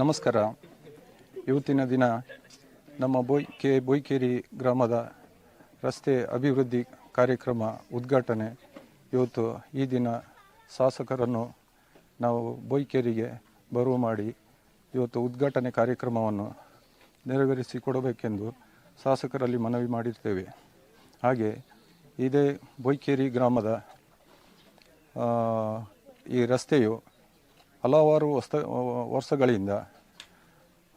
ನಮಸ್ಕಾರ. ಇವತ್ತಿನ ದಿನ ನಮ್ಮ ಬೋಯ್ ಕೆ ಬೋಯ್ಕೇರಿ ಗ್ರಾಮದ ರಸ್ತೆ ಅಭಿವೃದ್ಧಿ ಕಾರ್ಯಕ್ರಮ ಉದ್ಘಾಟನೆ. ಇವತ್ತು ಈ ದಿನ ಶಾಸಕರನ್ನು ನಾವು ಬೋಯ್ಕೇರಿಗೆ ಬರುವ ಮಾಡಿ ಇವತ್ತು ಉದ್ಘಾಟನೆ ಕಾರ್ಯಕ್ರಮವನ್ನು ನೆರವೇರಿಸಿಕೊಡಬೇಕೆಂದು ಶಾಸಕರಲ್ಲಿ ಮನವಿ ಮಾಡಿರ್ತೇವೆ. ಹಾಗೆ ಇದೇ ಬೊಯ್ಕೇರಿ ಗ್ರಾಮದ ಈ ರಸ್ತೆಯು ಹಲವಾರು ವಸ್ತ ವರ್ಷಗಳಿಂದ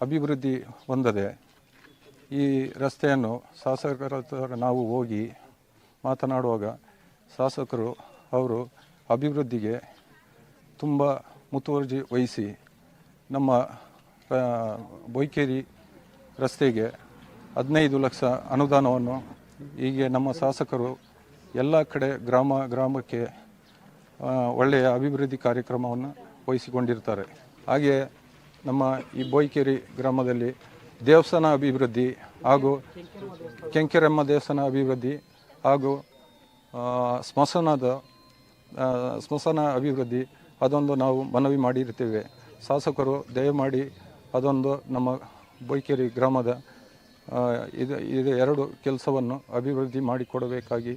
ಅಭಿವೃದ್ಧಿ ಹೊಂದದೆ ಈ ರಸ್ತೆಯನ್ನು ಶಾಸಕರ ಹತ್ರ ನಾವು ಹೋಗಿ ಮಾತನಾಡುವಾಗ ಶಾಸಕರು ಅವರು ಅಭಿವೃದ್ಧಿಗೆ ತುಂಬ ಮುತುವರ್ಜಿ ವಹಿಸಿ ನಮ್ಮ ಬೊಯ್ಕೇರಿ ರಸ್ತೆಗೆ ಹದಿನೈದು ಲಕ್ಷ ಅನುದಾನವನ್ನು ಹೀಗೆ ನಮ್ಮ ಶಾಸಕರು ಎಲ್ಲ ಕಡೆ ಗ್ರಾಮ, ಗ್ರಾಮಕ್ಕೆ ಒಳ್ಳೆಯ ಅಭಿವೃದ್ಧಿ ಕಾರ್ಯಕ್ರಮವನ್ನು ವಹಿಸಿಕೊಂಡಿರ್ತಾರೆ. ಹಾಗೆ ನಮ್ಮ ಈ ಬೋಯ್ಕೇರಿ ಗ್ರಾಮದಲ್ಲಿ ದೇವಸ್ಥಾನ ಅಭಿವೃದ್ಧಿ ಹಾಗೂ ಕೆಂಕೆರಮ್ಮ ದೇವಸ್ಥಾನ ಅಭಿವೃದ್ಧಿ ಹಾಗೂ ಸ್ಮಶಾನದ ಸ್ಮಶಾನ ಅಭಿವೃದ್ಧಿ ಅದೊಂದು ನಾವು ಮನವಿ ಮಾಡಿರ್ತೇವೆ. ಶಾಸಕರು ದಯಮಾಡಿ ಅದೊಂದು ನಮ್ಮ ಬೊಯ್ಕೇರಿ ಗ್ರಾಮದ ಇದು ಇದು ಎರಡು ಕೆಲಸವನ್ನು ಅಭಿವೃದ್ಧಿ ಮಾಡಿಕೊಡಬೇಕಾಗಿ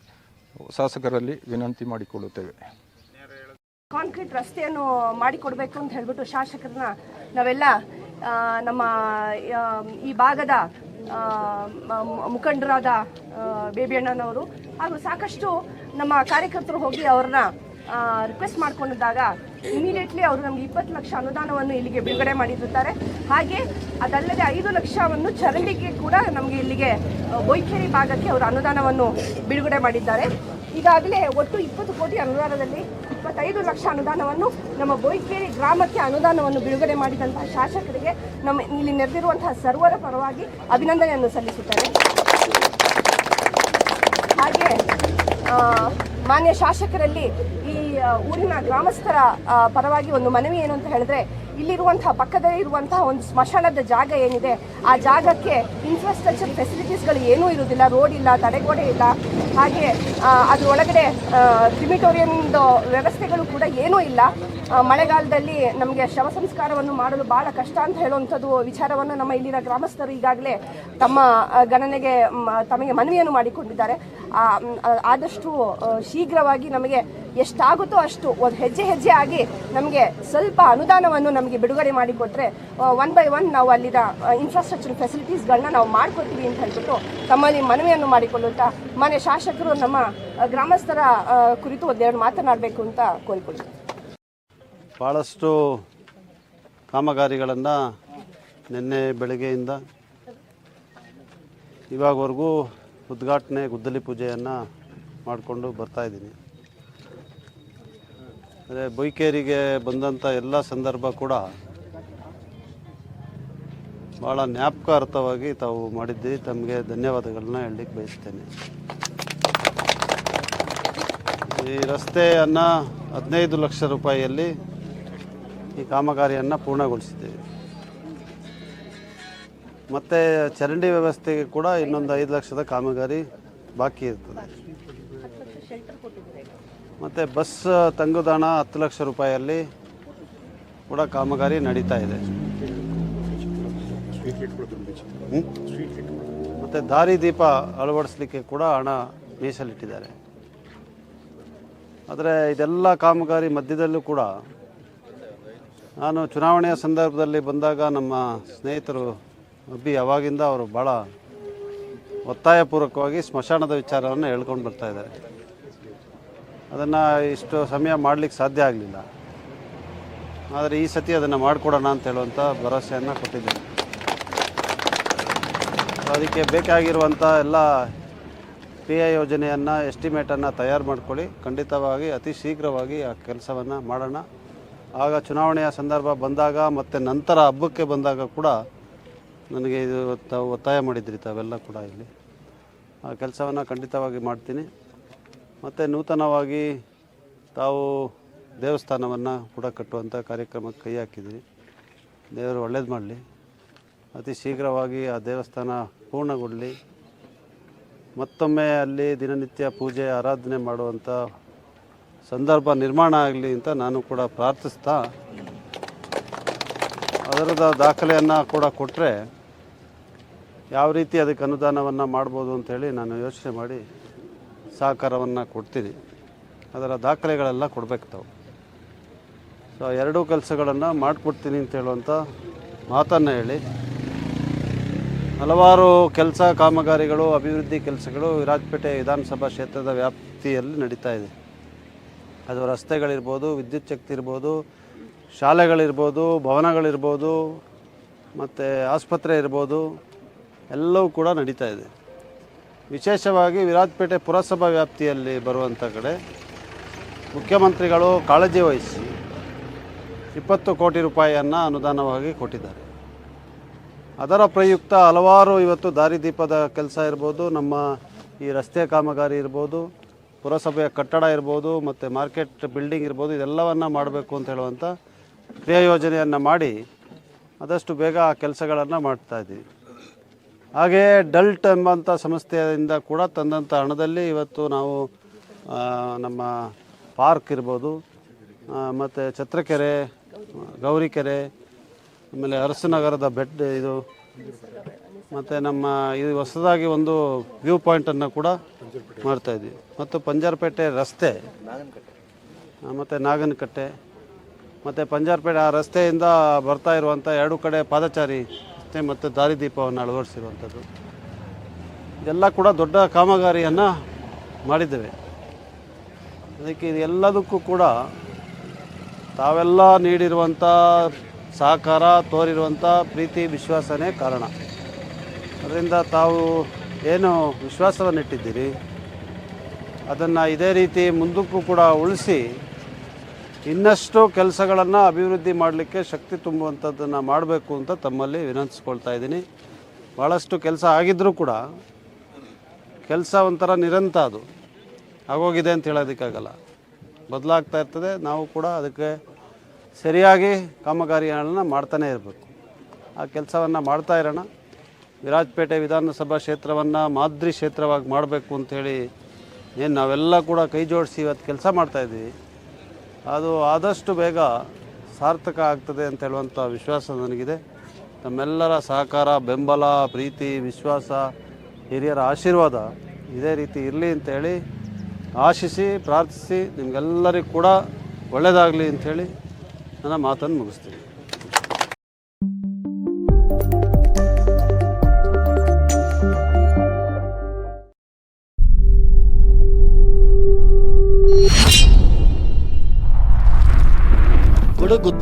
ಶಾಸಕರಲ್ಲಿ ವಿನಂತಿ ಮಾಡಿಕೊಳ್ಳುತ್ತೇವೆ. ಕಾಂಕ್ರೀಟ್ ರಸ್ತೆಯನ್ನು ಮಾಡಿಕೊಡಬೇಕು ಅಂತ ಹೇಳ್ಬಿಟ್ಟು ಶಾಸಕರನ್ನ ನಾವೆಲ್ಲ ನಮ್ಮ ಈ ಭಾಗದ ಮುಖಂಡರಾದ ಬೇಬಿ ಅಣ್ಣನವರು ಹಾಗೂ ಸಾಕಷ್ಟು ನಮ್ಮ ಕಾರ್ಯಕರ್ತರು ಹೋಗಿ ಅವ್ರನ್ನ ರಿಕ್ವೆಸ್ಟ್ ಮಾಡ್ಕೊಂಡಿದ್ದಾಗ ಇಮಿಡಿಯೇಟ್ಲಿ ಅವರು ನಮಗೆ ಇಪ್ಪತ್ತು ಲಕ್ಷ ಅನುದಾನವನ್ನು ಇಲ್ಲಿಗೆ ಬಿಡುಗಡೆ ಮಾಡಿರುತ್ತಾರೆ. ಹಾಗೆ ಅದಲ್ಲದೆ ಐದು ಲಕ್ಷವನ್ನು ಚರಂಡಿಗೆ ಕೂಡ ನಮಗೆ ಇಲ್ಲಿಗೆ ಬೊಯ್ಕೇರಿ ಭಾಗಕ್ಕೆ ಅವರು ಅನುದಾನವನ್ನು ಬಿಡುಗಡೆ ಮಾಡಿದ್ದಾರೆ. ಈಗಾಗಲೇ ಒಟ್ಟು ಇಪ್ಪತ್ತು ಕೋಟಿ ಅನುದಾನದಲ್ಲಿ ಇಪ್ಪತ್ತೈದು ಲಕ್ಷ ಅನುದಾನವನ್ನು ನಮ್ಮ ಬೋಯ್ಕೇರಿ ಗ್ರಾಮಕ್ಕೆ ಅನುದಾನವನ್ನು ಬಿಡುಗಡೆ ಮಾಡಿದಂತಹ ಶಾಸಕರಿಗೆ ನಮ್ಮ ಇಲ್ಲಿ ನೆರೆದಿರುವಂತಹ ಸರ್ವರ ಪರವಾಗಿ ಅಭಿನಂದನೆಯನ್ನು ಸಲ್ಲಿಸುತ್ತಾರೆ ಹಾಗೆ ಮಾನ್ಯ ಶಾಸಕರಲ್ಲಿ ಈ ಊರಿನ ಗ್ರಾಮಸ್ಥರ ಪರವಾಗಿ ಒಂದು ಮನವಿ ಏನು ಅಂತ ಹೇಳಿದ್ರೆ ಇಲ್ಲಿರುವಂತಹ ಪಕ್ಕದಲ್ಲಿ ಇರುವಂತಹ ಒಂದು ಸ್ಮಶಾನದ ಜಾಗ ಏನಿದೆ, ಆ ಜಾಗಕ್ಕೆ ಇನ್ಫ್ರಾಸ್ಟ್ರಕ್ಚರ್ ಫೆಸಿಲಿಟೀಸ್ಗಳು ಏನೂ ಇರುವುದಿಲ್ಲ ರೋಡ್ ಇಲ್ಲ, ತಡೆಗೋಡೆ ಇಲ್ಲ. ಹಾಗೆ ಅದರೊಳಗಡೆ ಕ್ರಿಮಿಟೋರಿಯಂದು ವ್ಯವಸ್ಥೆಗಳು ಕೂಡ ಏನೂ ಇಲ್ಲ. ಮಳೆಗಾಲದಲ್ಲಿ ನಮಗೆ ಶವ ಸಂಸ್ಕಾರವನ್ನು ಮಾಡಲು ಬಹಳ ಕಷ್ಟ ಅಂತ ಹೇಳುವಂಥದ್ದು ವಿಚಾರವನ್ನು ನಮ್ಮ ಇಲ್ಲಿನ ಗ್ರಾಮಸ್ಥರು ಈಗಾಗಲೇ ತಮ್ಮ ಗಣನೆಗೆ ತಮಗೆ ಮನವಿಯನ್ನು ಮಾಡಿಕೊಂಡಿದ್ದಾರೆ. ಆದಷ್ಟು ಶೀಘ್ರವಾಗಿ ನಮಗೆ ಎಷ್ಟಾಗುತ್ತೋ ಅಷ್ಟು ಒಂದು ಹೆಜ್ಜೆ ಹೆಜ್ಜೆ ಆಗಿ ನಮಗೆ ಸ್ವಲ್ಪ ಅನುದಾನವನ್ನು ನಮಗೆ ಬಿಡುಗಡೆ ಮಾಡಿಕೊಟ್ರೆ ಒನ್ ಬೈ ಒನ್ ನಾವು ಅಲ್ಲಿನ ಇನ್ಫ್ರಾಸ್ಟ್ರಕ್ಚರ್ ಫೆಸಿಲಿಟೀಸ್ಗಳನ್ನ ನಾವು ಮಾಡ್ಕೊಡ್ತೀವಿ ಅಂತ ಹೇಳ್ಬಿಟ್ಟು ತಮ್ಮಲ್ಲಿ ಮನವಿಯನ್ನು ಮಾಡಿಕೊಳ್ಳುತ್ತಾ ಮನೆ ಶಾಸಕರು ನಮ್ಮ ಗ್ರಾಮಸ್ಥರ ಕುರಿತು ಒಂದೆರಡು ಮಾತನಾಡಬೇಕು ಅಂತ ಕೋರಿಕೊಳ್ತೀನಿ ಭಾಳಷ್ಟು ಕಾಮಗಾರಿಗಳನ್ನು ನಿನ್ನೆ ಬೆಳಗ್ಗೆಯಿಂದ ಇವಾಗವರೆಗೂ ಉದ್ಘಾಟನೆ ಗುದ್ದಲಿ ಪೂಜೆಯನ್ನು ಮಾಡಿಕೊಂಡು ಬರ್ತಾಯಿದ್ದೀನಿ ಅದೇ ಬೈಕೇರಿಗೆ ಬಂದಂಥ ಎಲ್ಲ ಸಂದರ್ಭ ಕೂಡ ಭಾಳ ಜ್ಞಾಪಕಾರ್ಥವಾಗಿ ತಾವು ಮಾಡಿದ್ದೀರಿ. ತಮಗೆ ಧನ್ಯವಾದಗಳನ್ನ ಹೇಳಲಿಕ್ಕೆ ಬಯಸ್ತೇನೆ. ಈ ರಸ್ತೆಯನ್ನು ಹದಿನೈದು ಲಕ್ಷ ರೂಪಾಯಿಯಲ್ಲಿ ಈ ಕಾಮಗಾರಿಯನ್ನು ಪೂರ್ಣಗೊಳಿಸಿದ್ದೇವೆ. ಮತ್ತು ಚರಂಡಿ ವ್ಯವಸ್ಥೆಗೆ ಕೂಡ ಇನ್ನೊಂದು ಐದು ಲಕ್ಷದ ಕಾಮಗಾರಿ ಬಾಕಿ ಇರ್ತದೆ. ಮತ್ತು ಬಸ್ ತಂಗುದಾಣ ಹತ್ತು ಲಕ್ಷ ರೂಪಾಯಿಯಲ್ಲಿ ಕೂಡ ಕಾಮಗಾರಿ ನಡೀತಾ ಇದೆ? ಮತ್ತು ದಾರಿ ದೀಪ ಅಳವಡಿಸ್ಲಿಕ್ಕೆ ಕೂಡ ಹಣ ಮೀಸಲಿಟ್ಟಿದ್ದಾರೆ. ಆದರೆ ಇದೆಲ್ಲ ಕಾಮಗಾರಿ ಮಧ್ಯದಲ್ಲೂ ಕೂಡ ನಾನು ಚುನಾವಣೆಯ ಸಂದರ್ಭದಲ್ಲಿ ಬಂದಾಗ ನಮ್ಮ ಸ್ನೇಹಿತರು ಅಬ್ಬಿ ಅವಾಗಿಂದ ಅವರು ಭಾಳ ಒತ್ತಾಯಪೂರ್ವಕವಾಗಿ ಸ್ಮಶಾನದ ವಿಚಾರವನ್ನು ಹೇಳ್ಕೊಂಡು ಬರ್ತಾ ಇದ್ದಾರೆ. ಅದನ್ನು ಇಷ್ಟು ಸಮಯ ಮಾಡಲಿಕ್ಕೆ ಸಾಧ್ಯ ಆಗಲಿಲ್ಲ. ಆದರೆ ಈ ಸತಿ ಅದನ್ನು ಮಾಡಿಕೊಡೋಣ ಅಂತ ಹೇಳುವಂಥ ಭರವಸೆಯನ್ನು ಕೊಟ್ಟಿದ್ದೇನೆ. ಅದಕ್ಕೆ ಬೇಕಾಗಿರುವಂಥ ಎಲ್ಲ ಪಿ ಐ ಯೋಜನೆಯನ್ನು ಎಸ್ಟಿಮೇಟನ್ನು ತಯಾರು ಮಾಡಿಕೊಳ್ಳಿ. ಖಂಡಿತವಾಗಿ ಅತಿ ಶೀಘ್ರವಾಗಿ ಆ ಕೆಲಸವನ್ನು ಮಾಡೋಣ. ಆಗ ಚುನಾವಣೆಯ ಸಂದರ್ಭ ಬಂದಾಗ ಮತ್ತು ನಂತರ ಹಬ್ಬಕ್ಕೆ ಬಂದಾಗ ಕೂಡ ನನಗೆ ಇದು ತಾವು ಒತ್ತಾಯ ಮಾಡಿದ್ರಿ ತಾವೆಲ್ಲ ಕೂಡ ಇಲ್ಲಿ. ಆ ಕೆಲಸವನ್ನು ಖಂಡಿತವಾಗಿ ಮಾಡ್ತೀನಿ. ಮತ್ತು ನೂತನವಾಗಿ ತಾವು ದೇವಸ್ಥಾನವನ್ನು ಕೂಡ ಕಟ್ಟುವಂಥ ಕಾರ್ಯಕ್ರಮಕ್ಕೆ ಕೈ ಹಾಕಿದ್ದೀರಿ ದೇವರು ಒಳ್ಳೇದು ಮಾಡಲಿ. ಅತಿ ಶೀಘ್ರವಾಗಿ ಆ ದೇವಸ್ಥಾನ ಪೂರ್ಣಗೊಳ್ಳಲಿ ಮತ್ತೊಮ್ಮೆ ಅಲ್ಲಿ ದಿನನಿತ್ಯ ಪೂಜೆ, ಆರಾಧನೆ ಮಾಡುವಂಥ ಸಂದರ್ಭ ನಿರ್ಮಾಣ ಆಗಲಿ ಅಂತ ನಾನು ಕೂಡ ಪ್ರಾರ್ಥಿಸ್ತಾ, ಅದರದ ದಾಖಲೆಯನ್ನು ಕೂಡ ಕೊಟ್ಟರೆ ಯಾವ ರೀತಿ ಅದಕ್ಕೆ ಅನುದಾನವನ್ನು ಮಾಡ್ಬೋದು ಅಂತೇಳಿ ನಾನು ಯೋಚನೆ ಮಾಡಿ ಸಹಕಾರವನ್ನು ಕೊಡ್ತೀನಿ ಅದರ ದಾಖಲೆಗಳೆಲ್ಲ ಕೊಡಬೇಕು ತಾವು. ಸೊ ಎರಡೂ ಕೆಲಸಗಳನ್ನು ಮಾಡಿಕೊಡ್ತೀನಿ ಅಂತ ಹೇಳುವಂಥ ಮಾತನ್ನು ಹೇಳಿ. ಹಲವಾರು ಕೆಲಸ ಕಾಮಗಾರಿಗಳು, ಅಭಿವೃದ್ಧಿ ಕೆಲಸಗಳು ವಿರಾಜಪೇಟೆ ವಿಧಾನಸಭಾ ಕ್ಷೇತ್ರದ ವ್ಯಾಪ್ತಿಯಲ್ಲಿ ನಡೀತಾ ಇದೆ. ಅದು ರಸ್ತೆಗಳಿರ್ಬೋದು, ವಿದ್ಯುತ್ ಶಕ್ತಿ ಇರ್ಬೋದು, ಶಾಲೆಗಳಿರ್ಬೋದು, ಭವನಗಳಿರ್ಬೋದು, ಮತ್ತು ಆಸ್ಪತ್ರೆ ಇರ್ಬೋದು, ಎಲ್ಲವೂ ಕೂಡ ನಡೀತಾ ಇದೆ. ವಿಶೇಷವಾಗಿ ವಿರಾಜಪೇಟೆ ಪುರಸಭಾ ವ್ಯಾಪ್ತಿಯಲ್ಲಿ ಬರುವಂಥ ಕಡೆ ಮುಖ್ಯಮಂತ್ರಿಗಳು ಕಾಳಜಿ ವಹಿಸಿ ಇಪ್ಪತ್ತು ಕೋಟಿ ರೂಪಾಯಿಯನ್ನು ಅನುದಾನವಾಗಿ ಕೊಟ್ಟಿದ್ದಾರೆ. ಅದರ ಪ್ರಯುಕ್ತ ಹಲವಾರು ಇವತ್ತು ದಾರಿದೀಪದ ಕೆಲಸ ಇರ್ಬೋದು, ನಮ್ಮ ಈ ರಸ್ತೆ ಕಾಮಗಾರಿ ಇರ್ಬೋದು, ಪುರಸಭೆಯ ಕಟ್ಟಡ ಇರ್ಬೋದು, ಮತ್ತು ಮಾರ್ಕೆಟ್ ಬಿಲ್ಡಿಂಗ್ ಇರ್ಬೋದು, ಇದೆಲ್ಲವನ್ನು ಮಾಡಬೇಕು ಅಂತ ಹೇಳುವಂಥ ಕ್ರಿಯಾ ಯೋಜನೆಯನ್ನು ಮಾಡಿ ಆದಷ್ಟು ಬೇಗ ಆ ಕೆಲಸಗಳನ್ನು ಮಾಡ್ತಾ ಇದ್ದೀವಿ. ಹಾಗೆಯೇ ಡಲ್ಟ್ ಎಂಬಂಥ ಸಂಸ್ಥೆಯಿಂದ ಕೂಡ ತಂದಂಥ ಹಣದಲ್ಲಿ ಇವತ್ತು ನಾವು ನಮ್ಮ ಪಾರ್ಕ್ ಇರ್ಬೋದು ಮತ್ತು ಛತ್ರಕೆರೆ, ಗೌರಿಕೆರೆ, ಆಮೇಲೆ ಅರಸನಗರದ ಬೆಡ್ ಇದು, ಮತ್ತು ನಮ್ಮ ಇದು ಹೊಸದಾಗಿ ಒಂದು ವ್ಯೂ ಪಾಯಿಂಟನ್ನು ಕೂಡ ಮಾಡ್ತಾ ಇದ್ವಿ. ಮತ್ತು ಪಂಜಾರ್ಪೇಟೆ ರಸ್ತೆ ಮತ್ತು ನಾಗನಕಟ್ಟೆ, ಮತ್ತು ಪಂಜಾರ್ಪೇಟೆ ಆ ರಸ್ತೆಯಿಂದ ಬರ್ತಾ ಇರುವಂಥ ಎರಡು ಕಡೆ ಪಾದಚಾರಿ ರಸ್ತೆ ಮತ್ತು ದಾರಿದೀಪವನ್ನು ಅಳವಡಿಸಿರುವಂಥದ್ದು. ಇದೆಲ್ಲ ಕೂಡ ದೊಡ್ಡ ಕಾಮಗಾರಿಯನ್ನು ಮಾಡಿದ್ದೇವೆ. ಅದಕ್ಕೆ ಇದೆಲ್ಲದಕ್ಕೂ ಕೂಡ ತಾವೆಲ್ಲ ನೀಡಿರುವಂಥ ಸಹಕಾರ, ತೋರಿರುವಂಥ ಪ್ರೀತಿ, ವಿಶ್ವಾಸನೇ ಕಾರಣ. ಅದರಿಂದ ತಾವು ಏನು ವಿಶ್ವಾಸವನ್ನಿಟ್ಟಿದ್ದೀರಿ, ಅದನ್ನು ಇದೇ ರೀತಿ ಮುಂದಕ್ಕೂ ಕೂಡ ಉಳಿಸಿ ಇನ್ನಷ್ಟು ಕೆಲಸಗಳನ್ನು ಅಭಿವೃದ್ಧಿ ಮಾಡಲಿಕ್ಕೆ ಶಕ್ತಿ ತುಂಬುವಂಥದ್ದನ್ನು ಮಾಡಬೇಕು ಅಂತ ತಮ್ಮಲ್ಲಿ ವಿನಂತಿಸ್ಕೊಳ್ತಾ ಇದ್ದೀನಿ. ಭಾಳಷ್ಟು ಕೆಲಸ ಆಗಿದ್ದರೂ ಕೂಡ ಕೆಲಸ ಒಂಥರ ನಿರಂತ ಅದು. ಆಗೋಗಿದೆ ಅಂತ ಹೇಳೋದಕ್ಕಾಗಲ್ಲ. ಬದಲಾಗ್ತಾ ಇರ್ತದೆ. ನಾವು ಕೂಡ ಅದಕ್ಕೆ ಸರಿಯಾಗಿ ಕಾಮಗಾರಿಗಳನ್ನು ಮಾಡ್ತಾನೆ ಇರಬೇಕು. ಆ ಕೆಲಸವನ್ನು ಮಾಡ್ತಾ ಇರೋಣ. ವಿರಾಜಪೇಟೆ ವಿಧಾನಸಭಾ ಕ್ಷೇತ್ರವನ್ನು ಮಾದರಿ ಕ್ಷೇತ್ರವಾಗಿ ಮಾಡಬೇಕು ಅಂಥೇಳಿ ಏನು ನಾವೆಲ್ಲ ಕೂಡ ಕೈ ಜೋಡಿಸಿ ಇವತ್ತು ಕೆಲಸ ಮಾಡ್ತಾಯಿದ್ದೀವಿ ಅದು ಆದಷ್ಟು ಬೇಗ ಸಾರ್ಥಕ ಆಗ್ತದೆ ಅಂತ ಹೇಳುವಂಥ ವಿಶ್ವಾಸ ನನಗಿದೆ. ತಮ್ಮೆಲ್ಲರ ಸಹಕಾರ, ಬೆಂಬಲ, ಪ್ರೀತಿ, ವಿಶ್ವಾಸ, ಹಿರಿಯರ ಆಶೀರ್ವಾದ ಇದೇ ರೀತಿ ಇರಲಿ ಅಂತೇಳಿ ಆಶಿಸಿ, ಪ್ರಾರ್ಥಿಸಿ ನಿಮಗೆಲ್ಲರಿಗೂ ಕೂಡ ಒಳ್ಳೆಯದಾಗಲಿ ಅಂಥೇಳಿ ನನ್ನ ಮಾತನ್ನು ಮುಗಿಸ್ತೀನಿ.